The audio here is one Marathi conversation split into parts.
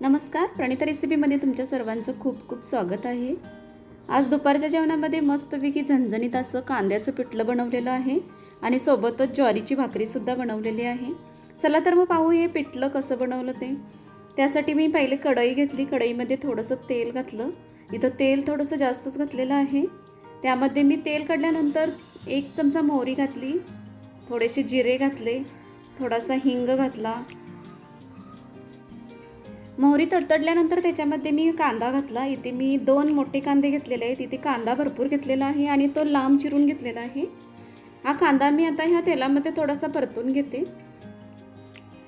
नमस्कार प्रणिता रेसिपीमध्ये तुमच्या सर्वांचं खूप खूप स्वागत आहे. आज दुपारच्या जेवणामध्ये मस्तपैकी झणझणीत असं कांद्याचं पिठलं बनवलेलं आहे आणि सोबतच ज्वारीची भाकरीसुद्धा बनवलेली आहे. चला तर मग पाहू हे पिठलं कसं बनवलं ते. त्यासाठी मी पहिले कढई घेतली कढईमध्ये थोडंसं तेल घातलं. इथं तेल थोडंसं जास्तच घातलेलं आहे. त्यामध्ये मी तेल काढल्यानंतर एक चमचा मोहरी घातली थोडेसे जिरे घातले थोडासा हिंग घातला मोहरी तडतडल्यानंतर त्याच्यामध्ये मी कांदा घातला. इथे मी दोन मोठे कांदे घेतलेले आहेत. इथे कांदा भरपूर घेतलेला आहे आणि तो लांब चिरून घेतलेला आहे. हा कांदा मी आता ह्या तेलामध्ये थोडासा परतून घेते.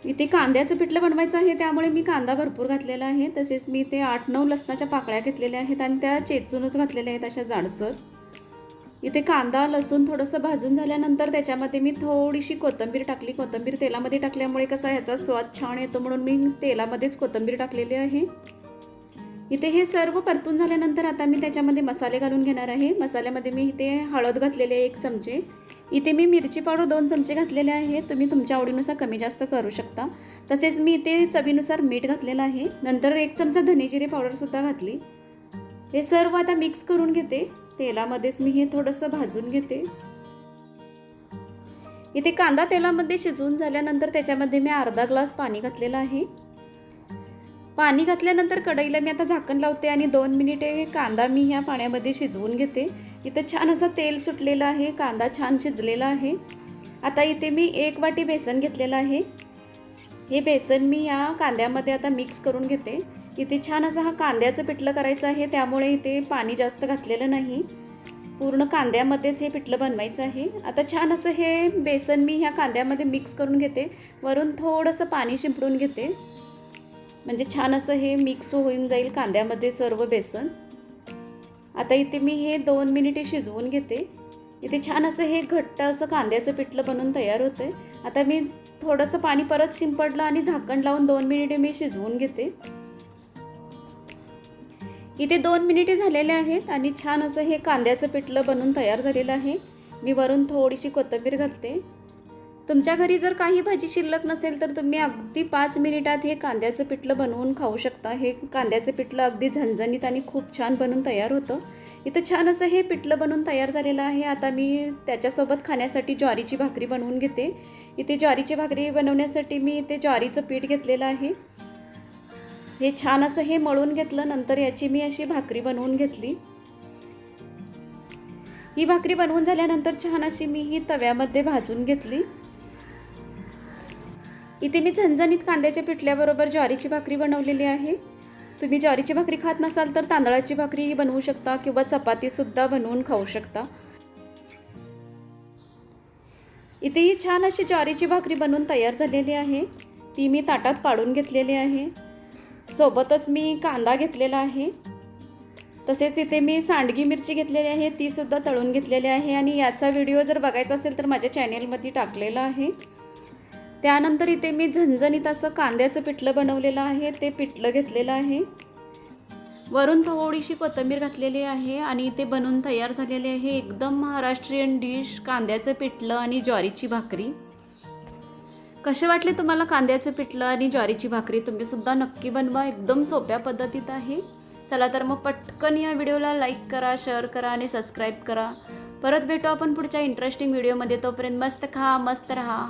इथे कांद्याचं पिठलं बनवायचं आहे त्यामुळे मी कांदा भरपूर घातलेला आहे. तसेच मी ते आठ नऊ लसणाच्या पाकळ्या घेतलेल्या आहेत आणि त्या चेचूनच घातलेल्या आहेत अशा जाडसर. इथे कांदा लसूण थोडंसं भाजून झाल्यानंतर त्याच्यामध्ये मी थोडीशी कोथिंबीर टाकली. कोथिंबीर तेलामध्ये टाकल्यामुळे कसा ह्याचा स्वाद छान येतो म्हणून मी तेलामध्येच कोथिंबीर टाकलेली आहे. इथे हे सर्व परतून झाल्यानंतर आता मी त्याच्यामध्ये मसाले घालून घेणार आहे. मसाल्यामध्ये मी इथे हळद घातलेले आहे एक चमचे. इथे मी मिरची पावडर दोन चमचे घातलेले आहे. तुम्ही तुमच्या आवडीनुसार कमी जास्त करू शकता. तसेच मी इथे चवीनुसार मीठ घातलेलं आहे. नंतर एक चमचा धनेजिरे पावडरसुद्धा घातली. हे सर्व आता मिक्स करून घेते. तेलामध्येच मी हे थोडंसं भाजून घेते. इथे कांदा तेलामध्ये शिजवून झाल्यानंतर त्याच्यामध्ये मी अर्धा ग्लास पाणी घातलेलं आहे. पाणी घातल्यानंतर कढईला मी आता झाकण लावते आणि दोन मिनिटे कांदा मी ह्या पाण्यामध्ये शिजवून घेते. इथं छान असं तेल सुटलेलं आहे कांदा छान शिजलेला आहे. आता इथे मी एक वाटी बेसन घेतलेलं आहे. हे बेसन मी या कांद्यामध्ये आता मिक्स करून घेते. इथे छान असं हा कांद्याचं पिठलं करायचं आहे त्यामुळे इथे पाणी जास्त घातलेलं नाही. पूर्ण कांद्यामध्येच हे पिठलं बनवायचं आहे. आता छान असं हे बेसन मी ह्या कांद्यामध्ये मिक्स करून घेते. वरून थोडंसं पाणी शिंपडून घेते. म्हणजे छान असं हे मिक्स होऊन जाईल कांद्यामध्ये सर्व बेसन. आता इथे मी हे दोन मिनिटे शिजवून घेते. इथे छान असं हे घट्ट असं कांद्याचं पिठलं बनवून तयार होतं आता मी थोडंसं पाणी परत शिंपडलं आणि झाकण लावून दोन मिनिटे मी शिजवून घेते. इथे दोन मिनिटे झालेले आहेत आणि छान असं हे कांद्याचं पिठलं बनवून तयार झालेलं आहे. मी वरून थोडीशी कोथिंबीर घालते. तुमच्या घरी जर काही भाजी शिल्लक नसेल तर तुम्ही अगदी पाच मिनिटात हे कांद्याचं पिठलं बनवून खाऊ शकता. हे कांद्याचं पिठलं अगदी झणझणीत आणि खूप छान बनून तयार होतं. इथं छान असं हे पिठलं बनवून तयार झालेलं आहे. आता मी त्याच्यासोबत खाण्यासाठी ज्वारीची भाकरी बनवून घेते. इथे ज्वारीची भाकरी बनवण्यासाठी मी इथे ज्वारीचं पीठ घेतलेलं आहे. हे छान असं हे मळून घेतलं नंतर याची मी अशी भाकरी बनवून घेतली. ही भाकरी बनवून झाल्यानंतर छान अशी मी ही तव्यामध्ये भाजून घेतली. इथे मी झणझणीत कांद्याच्या पिठल्याबरोबर ज्वारीची भाकरी बनवलेली आहे. तुम्ही ज्वारीची भाकरी खात नसाल तर तांदळाची भाकरी बनवू शकता किंवा चपातीसुद्धा बनवून खाऊ शकता. इथे ही छान अशी ज्वारीची भाकरी बनवून तयार झालेली आहे. ती मी ताटात काढून घेतलेली आहे. सोबतच मी कांदा घेतलेला आहे. तसेच इथे मी सांडगी मिरची घेतलेली आहे तीसुद्धा तळून घेतलेली आहे आणि याचा व्हिडिओ जर बघायचा असेल तर माझ्या चॅनेलमध्ये टाकलेला आहे. त्यानंतर इथे मी झणझणीत असं कांद्याचं पिठलं बनवलेलं आहे ते पिठलं घेतलेलं आहे. वरून थोडीशी कोथिंबीर घातलेली आहे आणि इथे बनवून तयार झालेले आहे एकदम महाराष्ट्रीयन डिश कांद्याचं पिठलं आणि ज्वारीची भाकरी. कसे वाटले तुम्हाला कांद्याचं पिठलं आणि ज्वारीची भाकरी? तुम्ही सुद्धा नक्की बनवा एकदम सोप्या पद्धतीत आहे. चला तर मग पटकन या व्हिडिओला लाईक करा शेअर करा आणि सबस्क्राईब करा. परत भेटू आपण पुढच्या इंटरेस्टिंग व्हिडिओमध्ये तोपर्यंत मस्त खा मस्त राहा.